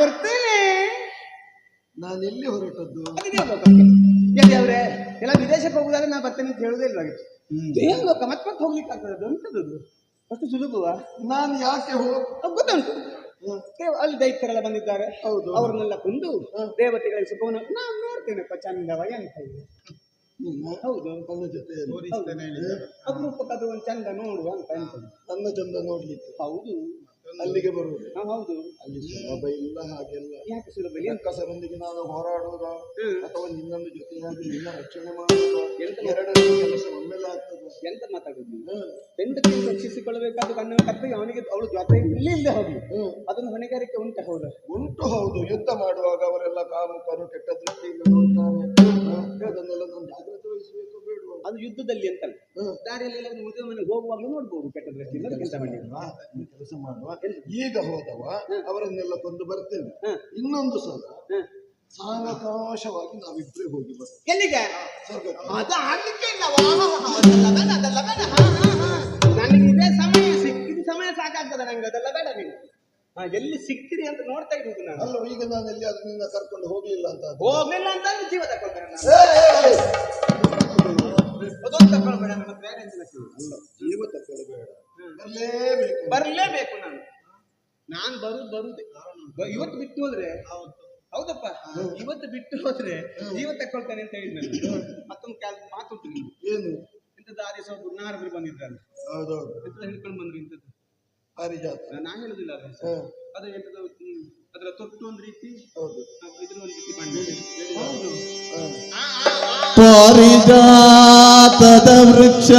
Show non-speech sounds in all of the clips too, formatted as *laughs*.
ಬರ್ತೇನೆ. ನಾನು ಎಲ್ಲಿ ಹೊರಟದ್ದು ಅವರೇ? ಎಲ್ಲಿ ವಿದೇಶಕ್ಕೆ ಹೋಗುದಾದ್ರೆ ನಾನು ಬರ್ತೇನೆ ಅಂತ ಹೇಳುದೇ ಇಲ್ವಾಗಿತ್ತು ಏನು ಲೋಕ ಮತ್ತೆ ಮತ್ತೆ ಹೋಗ್ಲಿಕ್ಕೆ ಆಗ್ತದೆ ಅಂತದ್ದು ಅಷ್ಟು ಸುಲಭವಾ? ನಾನು ಯಾಕೆ ಹೋಗ್ ಅದು ಗೊತ್ತುಂಟು. ಅಲ್ಲಿ ದೈತ್ಯರೆಲ್ಲ ಬಂದಿದ್ದಾರೆ. ಹೌದು. ಅವ್ರನ್ನೆಲ್ಲ ಕೊಂದು ದೇವತೆಗಳಿಗೆ ಸುಖವನ್ನು ನಾನು ನೋಡ್ತೇನೆ ಚಂದವಾಗಿ ಅಂತ ಹೇಳಿ. ನೀನು? ಹೌದು. ನನ್ನ ಜೊತೆ ಅಪರೂಪಕ್ಕದು ಒಂದು ಚಂದ ನೋಡುವ ಅಂತ ಅಂತ ನನ್ನ ಚಂದ ನೋಡ್ಲಿಕ್ಕೆ. ಹೌದು. ಅಲ್ಲಿಗೆ ಬರುವುದು. ಹೌದು. ಅಲ್ಲಿ ಸುಲಭ ಇಲ್ಲ ಹಾಗೆಲ್ಲ. ಯಾಕೆ ಸುಲಭ ಇಲ್ಲ? ಕಸರೊಂದಿಗೆ ನಾನು ಹೋರಾಡುವುದ? ಅಥವಾ ನಿನ್ನನ್ನು ಜೊತೆಯಾಗಿ ನಿನ್ನ ರಕ್ಷಣೆ ಮಾಡುವುದ? ಎಂತ ಎರಡನೇ ಕೆಲಸ ಒಮ್ಮೆಲೆ ಆಗ್ತದೆ. ಎಂತ ಮಾತಾಡುದು ಹೆಂಡತಿ ರಕ್ಷಿಸಿಕೊಳ್ಳಬೇಕಾದ ಕಣ್ಣು ಕರ್ತವ್ಯ ಅವನಿಗೆ ಅವಳು ಜೊತೆ ಇಲ್ಲಿ ಇಲ್ಲದೆ ಹೋಗಿ. ಅದನ್ನು ಹೊಣೆಗಾರಿಕೆ ಉಂಟು ಹೌದು. ಉಂಟು ಹೌದು. ಯುದ್ಧ ಮಾಡುವಾಗ ಅವರೆಲ್ಲ ಕಾಮುಕರು ಕೆಟ್ಟ ದೃಷ್ಟಿಯಿಂದ ನೋಡ್ತಾರೆ. ಅದನ್ನೆಲ್ಲ ನಾನು ಜಾಗ್ರತೆ ವಹಿಸಬೇಕು. ಅದು ಯುದ್ಧದಲ್ಲಿ ಅಂತಲ್ಲ. ದಾರಿಯಲ್ಲಿ ಮದುವೆ ಮನೆಗೆ ಹೋಗುವಾಗಲೂ ನೋಡ್ಬೋದು ಕೆಟ್ಟ ದೃಷ್ಟಿಯಿಂದ ಕೆಲಸ ಮಾಡಿ ಕೆಲಸ ಮಾಡುವ ಈಗ ಹೋದವ ಅವರನ್ನೆಲ್ಲ ಕೊಂದು ಬರ್ತೇನೆ. ಇನ್ನೊಂದು ಸಲ ಸಾವಕಾಶವಾಗಿ ನಾವಿಬ್ಬರೇ ಹೋಗಿ ಬರ್ತೇವೆ. ಎಲ್ಲಿಗೆ. ಅದು ಆಗ್ಲಿಕ್ಕೆ ಇಲ್ಲ. ಅದೆಲ್ಲ ಬೇಡ. ನನಗೆ ಇದೇ ಸಮಯ ಸಿಕ್ಕಿದ ಸಮಯ ಸಾಕಾಗ್ತದೆ ನಂಗೆ ಅದೆಲ್ಲ ಬೇಡ ನೀವು ಹಾ ಎಲ್ಲಿ ಸಿಗ್ತೀರಿ ಅಂತ ನೋಡ್ತಾ ಇದ್ದೀನಿ ನಾನು. ಅಲ್ಲ ಈಗ ನಾನು ಎಲ್ಲಿ ಅದನ್ನ ನಿನ್ನ ಕರ್ಕೊಂಡು ಹೋಗ್ಲಿಲ್ಲ ಅಂತ. ಹೋಗ್ಲಿಲ್ಲ ಅಂತ ಜೀವ. ಅದೊಂದು ತಗೊಳ್ಬೇಡ ಎಂತ ನಕ್ಕು? ಅಲ್ಲ ಜೀವ ತಗೊಳ್ಬೇಡ ಬರಲೇಬೇಕು ಬರ್ಲೇಬೇಕು ನಾನು. ನಾನ್ ಬರುದು ಬರುದೇ. ಇವತ್ತು ಬಿಟ್ಟು ಹೋದ್ರೆ ಹೌದಪ್ಪ. ಇವತ್ತು ಬಿಟ್ಟು ಹೋದ್ರೆ ಜೀವ ತಕೊಳ್ತಾನೆ ಅಂತ ಹೇಳಿದ್ ನಾನು. ಮತ್ತೊಂದು ಕಾಲ ಮಾತುಂಟು ನಿಮ್ಗೆ ಏನು? ಇಂಥದ್ದು ಆದೇಶ ಒಬ್ರು ನಾರದ್ರು ಬಂದಿದ್ದಾರೆ ಹೌದೌದು. ಎಂತ ಹಿಡ್ಕೊಂಡು ಬಂದ್ರು ಇಂಥದ್ದು. ನಾನು ಹೇಳುದಿಲ್ಲ ಅದು ಎಂಥದ್ದು ಅದರ ತೊಟ್ಟು ಒಂದು ರೀತಿ ಹೌದು ಇದ್ರ ಒಂದು ರೀತಿ ಬಣ್ಣ ಹೌದು ಹ. ಆ, ಆ, ಆ. ಪಾರಿಜಾತದ ವೃಕ್ಷ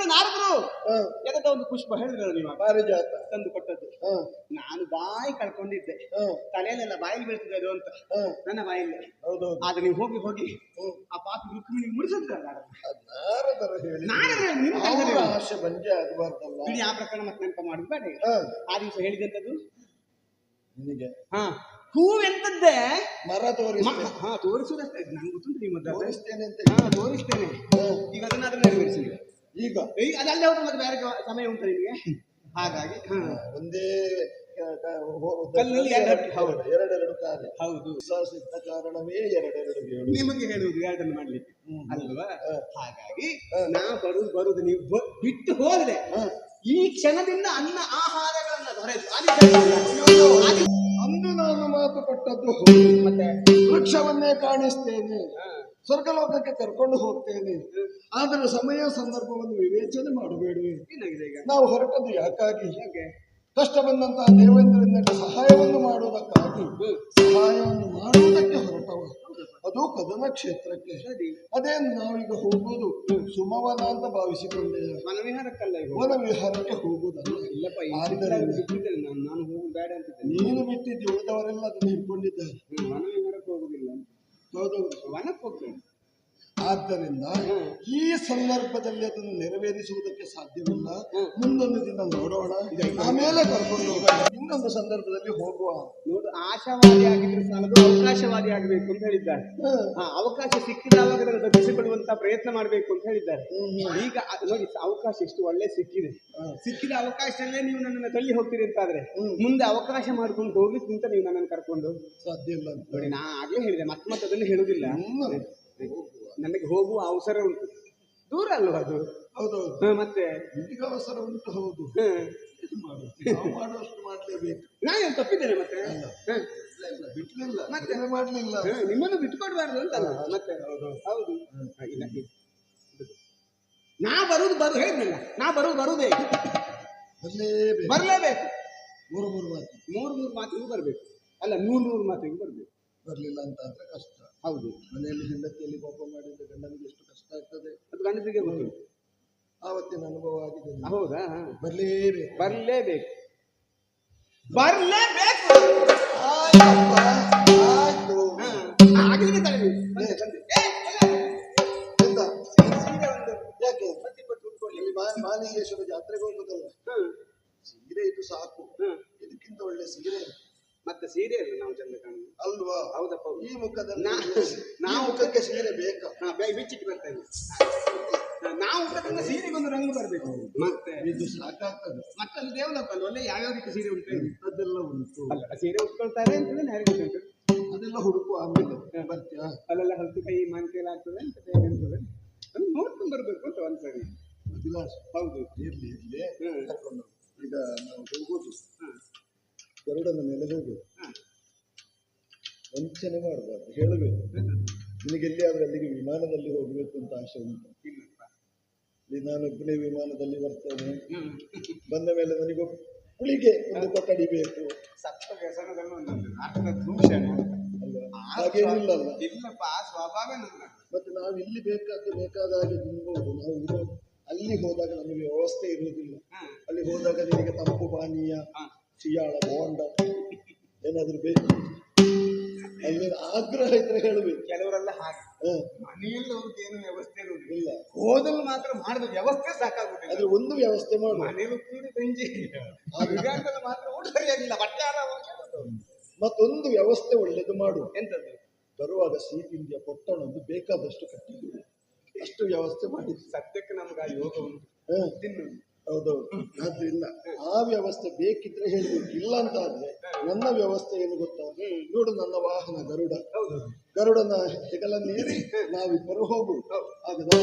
ದಿವಸ ನಾರದ್ರು ಎದದ ಒಂದು ಪುಷ್ಪ ಹೇಳಿದ್ರು ನೀವು? ಪಾರಿಜಾತ. ತಂದು ಕೊಟ್ಟದ್ದು. ನಾನು ಬಾಯಿ ಕಳ್ಕೊಂಡಿದ್ದೆ. ತಲೆಯಲ್ಲೆಲ್ಲ ಬಾಯಿಲಿ ಬೀಳ್ತಿದೆ ಅದು ಅಂತ. ನನ್ನ ಬಾಯಲ್ಲಿ. ಆದ್ರೆ ನೀವು ಹೋಗಿ ಹೋಗಿ. ಆ ಪಾಪಿ ರುಕ್ಮಿಣಿಗೆ ಮುಡಿಸಿದ್ರೆ ಆಶೆ ಬಂಜೆ ಆಗಬಾರ್ದಲ್ಲ. ಬಿಡಿ ಆ ಪ್ರಕರಣ ಮತ್ತೆ ನೆನಪ ಮಾಡುದು ಬೇಡ. ಆ ದಿವಸ ಹೇಳಿದಂತದ್ದು ನಿಮಗೆ ಹಾ. ಹೂವೆಂತದ್ದೇ ಮರ ತೋರಿಸ ಹಾ ತೋರಿಸುವುದಷ್ಟೇ ನಂಗೆ ಗೊತ್ತುಂಟು ನಿಮ್ಮ ತೋರಿಸ್ತೇನೆ ಅಂತ ಹಾ ತೋರಿಸ್ತೇನೆ. ಈಗ ಅದನ್ನ ನೆರವೇರಿಸಿ. ನೀವು. ಈಗ ಈಗ ಅದಲ್ಲೇ ಹೋದ್ರೆ ಮತ್ತೆ ಬೇರೆ ಸಮಯ ಉಂಟು ನಿಮಗೆ? ಹಾಗಾಗಿ ಒಂದೇ ಎರಡು- ಹೌದು. ಎರಡೆರಡು ಕಾರ್ಯ. ಹೌದು. ವಿಶ್ವಾಸಿದ್ದ ಕಾರಣವೇ ಎರಡೆರಡು ಹೇಳು ನಿಮಗೆ ಹೇಳುವುದು ಎರಡನ್ನು ಮಾಡ್ಲಿಕ್ಕೆ. ಹ್ಮ್. ಅಲ್ವಾ? ಹಾಗಾಗಿ ನಾವು ನಾ ಬರುದು ಬರುದು ನೀವು ಬಿಟ್ಟು ಹೋದ್ರೆ. ಈ ಕ್ಷಣದಿಂದ ಅನ್ನ ಆಹಾರಗಳನ್ನ ದೊರೆತು ಕಾಣಿಸ್ತೇನೆ. ಸ್ವರ್ಗಲೋಕಕ್ಕೆ ಕರ್ಕೊಂಡು ಹೋಗ್ತೇನೆ. ಆದರೆ ಸಮಯ ಸಂದರ್ಭವನ್ನು ವಿವೇಚನೆ ಈಗ. ನಾವು ಹೊರಟದ್ದು ಯಾಕಾಗಿ? ಹೇಗೆ ಕಷ್ಟ ಬಂದಂತಹ ದೇವೇಂದ್ರನಿಂದ ಸಹಾಯವನ್ನು ಮಾಡುವುದಕ್ಕಾಗಿ. ಸಹಾಯವನ್ನು ಮಾಡುವುದಕ್ಕೆ ಹೊರಟವ. ಅದು ಕದನ ಕ್ಷೇತ್ರಕ್ಕೆ. ಸರಿ. ಅದೇ ನಾವೀಗ ಹೋಗುವುದು ಸುಮವನ ಅಂತ ಭಾವಿಸಿಕೊಂಡೆ. ವನವಿಹಾರಕ್ಕಲ್ಲ ಮನವಿಹಾರಕ್ಕೆ ಹೋಗುವುದಲ್ಲ. ಇಲ್ಲಪ್ಪ ನಾನು. ಹೋಗುದು ಬೇಡ ಅಂತ ನೀನು ಬಿಟ್ಟಿದ್ದು ಉಳಿದವರೆಲ್ಲ ಅದನ್ನು ಹಿಡ್ಕೊಂಡಿದ್ದಾರೆ ಮನವಿಹಾರಕ್ಕೆ ವನವಿಹಾರಕ್ಕೆ ಹೋಗುದಿಲ್ಲ ಹೌದೌದು ವನಕ್ಕೆ ಹೋಗ್ತೇನೆ ಆದ್ದರಿಂದ ಈ ಸಂದರ್ಭದಲ್ಲಿ ಅದನ್ನು ನೆರವೇರಿಸುವುದಕ್ಕೆ ಸಾಧ್ಯವಿಲ್ಲ. ಮುಂದೊಂದು ದಿನ ನೋಡೋಣ. ಆಮೇಲೆ ಕರ್ಕೊಂಡು ಹೋಗೋಣ. ಇನ್ನೊಂದು ಸಂದರ್ಭದಲ್ಲಿ ಹೋಗುವ. ನೋಡು ಆಶಾವಾದಿ ಆಗಿದ್ರೆ ಸಾಲದು ಅವಕಾಶವಾದಿ ಆಗಬೇಕು ಅಂತ ಹೇಳಿದ್ದಾರೆ. ಅವಕಾಶ ಸಿಕ್ಕಿದಾಗ ತಪ್ಪಿಸಿಕೊಳ್ಳುವಂತ ಪ್ರಯತ್ನ ಮಾಡಬೇಕು ಅಂತ ಹೇಳಿದ್ದಾರೆ. ಈಗ ನೋಡಿ ಅವಕಾಶ ಎಷ್ಟು ಒಳ್ಳೆ ಸಿಕ್ಕಿದೆ. ಸಿಕ್ಕಿದ ಅವಕಾಶದಲ್ಲೇ ನೀವು ನನ್ನನ್ನು ತಳ್ಳಿ ಹೋಗ್ತೀರಿ ಅಂತಾದ್ರೆ. ಮುಂದೆ ಅವಕಾಶ ಮಾಡ್ಕೊಂಡು ಹೋಗ್ಲಿಕ್ಕಿಂತ ನೀವು ನನ್ನನ್ನು ಕರ್ಕೊಂಡು. ಸಾಧ್ಯ ಇಲ್ಲ ನೋಡಿ ನಾ ಆಗ್ಲೇ ಹೇಳಿದೆ ಮತ್ತೆ ಮತ್ತೆ ಅದನ್ನು ಹೇಳುದಿಲ್ಲ. ನನಗೆ ಹೋಗುವ ಅವಸರ ಉಂಟು. ದೂರ ಅಲ್ವಾ ಅದು? ಹೌದೌದು. ಹೌದು ಮತ್ತೆ? ನಿಮಗೆ ಅವಸರ ಉಂಟು ಹೌದು. ಇದು ಏನು ಮಾಡುದು? ನಾವು ಮಾಡುವಷ್ಟು ಮಾಡಲೇಬೇಕು. ನಾನೇನು ತಪ್ಪಿದ್ದೇನೆ ಮತ್ತೆ? ಹಾ. ಇಲ್ಲ, ಇಲ್ಲ, ಬಿಡ್ಲಿಲ್ಲ ಮತ್ತೆ? ಮಾಡಲಿಲ್ಲ ಮಾಡ್ಲಿಲ್ಲ. ಹಾ, ನಿಮ್ಮನ್ನು ಬಿಟ್ಕೊಡ್ಬಾರ್ದು ಅಂತಲ್ಲ ಮತ್ತೆ? ಹೌದು. ಹೌದು ಹಾ, ಇಲ್ಲ, ಇಲ್ಲ. ನಾ ಬರುದು ಬರು ಹೇಳಿದ್ನಲ್ಲ. ನಾ ಬರುದು ಬರುದೇ. ಬರ್ಲೇಬೇಕು. ಬರ್ಲೇಬೇಕು. ಮೂರು ಮೂರು ಮಾತು. ಮೂರು ಮೂರು ಮಾತಿಗೂ ಬರ್ಬೇಕು. ಅಲ್ಲ ನೂರು ನೂರು ಮಾತಿಗೂ ಬರ್ಬೇಕು. ಬರ್ಲಿಲ್ಲ ಅಂತ ಅಂದ್ರೆ ಕಷ್ಟ. ಹೌದು ಮನೆಯಲ್ಲಿ ಹೆಂಡತಿಯಲ್ಲಿ ಕೋಪ ಮಾಡಿದ್ರೆ ಗಂಡನಿಗೆ ಎಷ್ಟು ಕಷ್ಟ ಆಗ್ತದೆ ಅದು ಗಂಡನಿಗೆ ಗೊತ್ತುಂಟು ಆವತ್ತಿನ ಅನುಭವ ಆಗಿದೆ ನನಗೆ. ಹೌದಾ. ಬರ್ಲೇಬೇಕು ಬರ್ಲೇಬೇಕು ಬರ್ಲೇಬೇಕು ಆಯ್ತಪ್ಪ, ಆಯ್ತು ಹಾ. ಆಗ್ಲಿಕ್ಕೆ ತಲೆ ನೀವು. ಬಂದೆ, ಬಂದೆ. ಏ, ಅಲ್ಲ. ಎಂತ? ಸೀರೆ- ಸೀರೆ ಒಂದು ಯಾಕೆ ಮತ್ತೆ ಕೊಟ್ಟು ಉಟ್ಕೊಳ್ಳಿ. ಇಲ್ಲಿ ಮಾ- ಮಾಲಿಂಗೇಶ್ವರ ಜಾತ್ರೆಗೆ ಹೋಗುದಲ್ಲ ಹ್ಮ್. ಸೀರೆ ಇದು ಸಾಕು ಹ್ಮ್. ಇದಕ್ಕಿಂತ ಒಳ್ಳೆ ಸೀರೆ ಮತ್ತೆ ಸೀರೆ ಅಲ್ಲ ನಾವು ಚಂದ ಕಾಣುದು. ಅಲ್ವಾ? ಹೌದಪ್ಪ ಹೌದು. ಈ ಮುಖದಲ್ಲಿ ನಾ- *laughs* ನಾವು ಮುಖಕ್ಕೆ ಸೀರೆ ಬೇಕಾ? ಹಾ, ಬೇ- ಬಿಚ್ಚಿಟ್ಟು ಬರ್ತೇನೆ ನಾವು ಉಟ್ಟದಿಂದ ಸೀರೆಗೊಂದು ರಂಗು ಬರಬೇಕು. ಮತ್ತೆ? ಇದು ಸಾಕಾಗ್ತದೆ. ದೇವಲಪ್ಪ ಅಲ್ಲ ಒಳ್ಳೆ ಯಾವ್ಯಾವ ರೀತಿ ಸೀರೆ ಉಂಟು. ಅದೆಲ್ಲ ಉಂಟು. ಅಲ್ಲ ಸೀರೆ ಉಟ್ಕೊಳ್ತಾರೆ ಅಂತಂದ್ರೆ ಯಾರಿಗೆ ಉಂಟು. ಅದೆಲ್ಲ ಹುಡುಕು ಆಮೇಲೆ ಬರ್ತೀಯಾ? ಅಲ್ಲೆಲ್ಲ ಹಲ್ತು ಕೈ ಮಾನ್ಕೈಲಿ ಆಗ್ತದೆ ಅಂತ ಅಂತದೆ ಅದು ನೋಡ್ಕೊಂಡು ಬರ್ಬೇಕು ಅಂತ ಒಂದ್ಸರಿ. ಅಭಿಲಾಷ್. ಹೌದು. ಇರ್ಲಿ ಇರ್ಲಿ. ಹೋಗು. ಈಗ ನಾವು ಹೋಗೋದು ಹ್ಮ್. ಗರುಡನ ಮೇಲೆ ಹೋಗುದು ಹ್ಮ್. ವಂಚನೆ ಮಾಡಬಾರ್ದು ಹೇಳಬೇಕು. ನಿನಗೆ ಎಲ್ಲಿಯಾದ್ರೂ ಅಲ್ಲಿಗೆ ವಿಮಾನದಲ್ಲಿ ಹೋಗಬೇಕು ಅಂತ ಆಸೆ ಉಂಟು? ಇಲ್ಲಿ ನಾನು ಒಬ್ಬನೇ ವಿಮಾನದಲ್ಲಿ ಬರ್ತೇನೆ. ಬಂದ ಮೇಲೆ ನನಗೆ ಕುಳಿಗೆ ಒಂದು ಕೊಠಡಿ ಬೇಕು. ಹಾಗೇನಿಲ್ಲ ಮತ್ತೆ ನಾವು ಇಲ್ಲಿ ಬೇಕಾದ ಬೇಕಾದ ಹಾಗೆ ತಿನ್ಬಹುದು ನಾವು ಇರೋ ಅಲ್ಲಿ ಹೋದಾಗ ನಮಗೆ ವ್ಯವಸ್ಥೆ ಇರುವುದಿಲ್ಲ. ಅಲ್ಲಿ ಹೋದಾಗ ನಿಮಗೆ ತಂಪು ಪಾನೀಯ. ಸಿಯಾಳ ಬೋಂಡ ಏನಾದ್ರೂ ಬೇಕು. ಅಲ್ಲಿ ಆಗ್ರಹ ಇದ್ರೆ ಹೇಳಬೇಕು. ಕೆಲವರೆಲ್ಲ ಹಾಗೆ. ಮನೆಯಲ್ಲಿ ಅವ್ರಿಗೆ ಏನು ವ್ಯವಸ್ಥೆ ಇರುವುದಿಲ್ಲ. ಇಲ್ಲ. ಹೋದಲ್ಲಿ ಮಾತ್ರ ಮಾಡಿದ ವ್ಯವಸ್ಥೆ ಸಾಕಾಗುತ್ತೆ ಅದ್ರ ಒಂದು ವ್ಯವಸ್ಥೆ ಮಾಡುವ ಮನೇಲಿ ಕೂಡಿ ಗಂಜಿ ವಿಧಾನದಲ್ಲಿ ಮಾತ್ರ ಊಟ ಸರಿಯಾಗಿಲ್ಲ ಬಟ್ಟೆ ಮತ್ತೊಂದು ವ್ಯವಸ್ಥೆ ಒಳ್ಳೇದು ಮಾಡು. ಎಂತದ್ದು? ಬರುವಾಗ ಸಿಹಿ ತಿಂಡಿಯ ಪೊಟ್ಟಣದ್ದು ಬೇಕಾದಷ್ಟು ಕಟ್ಟಿದ್ದೀವಿ ಅಷ್ಟು ವ್ಯವಸ್ಥೆ ಮಾಡಿ ಸದ್ಯಕ್ಕೆ ನಮ್ಗೆ ಆ ಯೋಗ ಉಂಟು ಹ, ತಿನ್ನು. ಹೌದೌದು ಆದ್ರಿಂದ ಆ ವ್ಯವಸ್ಥೆ ಬೇಕಿದ್ರೆ ಹೇಳ್ಬೇಕು. ಇಲ್ಲ ಅಂತ ಆದ್ರೆ ನನ್ನ ವ್ಯವಸ್ಥೆ ಏನು ಗೊತ್ತಾ. ನೋಡು ನನ್ನ ವಾಹನ ಗರುಡ. ಗರುಡನ ಹೆಗಲನ್ನೇರಿ ನಾವಿಬ್ಬರು ಹೋಗು. ಹೌದು.